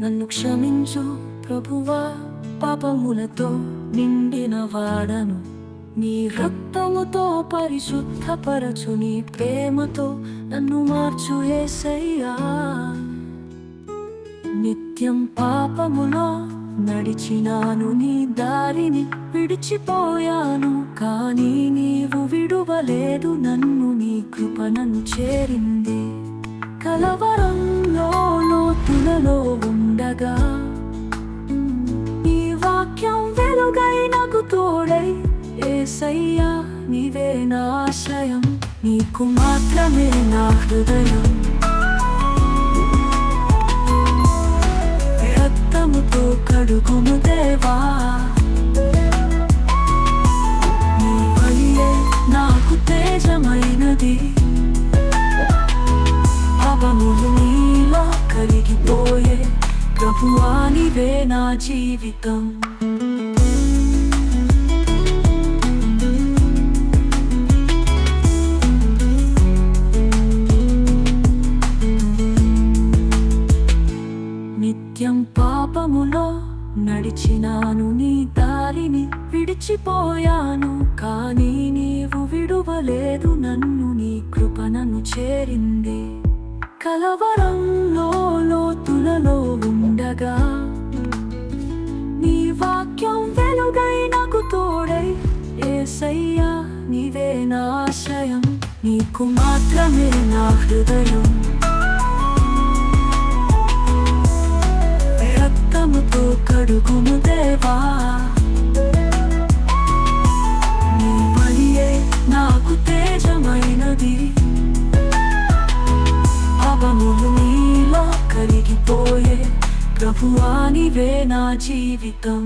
నన్ను క్షమించు ప్రభువా పాపములతో నిండిన వాడను. నీ రక్తముతో పరిశుద్ధపరచు నీ ప్రేమతో నన్ను మార్చు ఏసయ్యా. నిత్యం పాపములో నడిచినాను నీ దారిని విడిచిపోయాను. కానీ నీవు విడువలేదు నన్ను నీ కృప నన్ను చేరింది. కలవరంలో లోతులలో ఏసయ్యా నీవే నా నీకు మాత్రమే నా హృదయం. రక్తముతో కడుగుము దేవా. నీ వల్లే నాకు తేజమైనది. అవములు నీలో కరిగిపోయే ప్రభువా నీవే నా జీవితం. నిత్యం పాపములో నడిచినాను నీ దారిని విడిచిపోయాను. కానీ నీవు విడువలేదు నన్ను నీ కృప నన్ను చేరింది. కలవరంలో లోతులలో ఉండగా నీ వాక్యం వెలుగై నాకు తోడై ఏసయ్యా నీవే నాశయం నీకు మాత్రమే నా హృదయం. కడుగుము దేవా నీ బలియే నాకు తేజమైనది. అవములు నీలో కరిగిపోయే ప్రభువా నీవే నా జీవితం.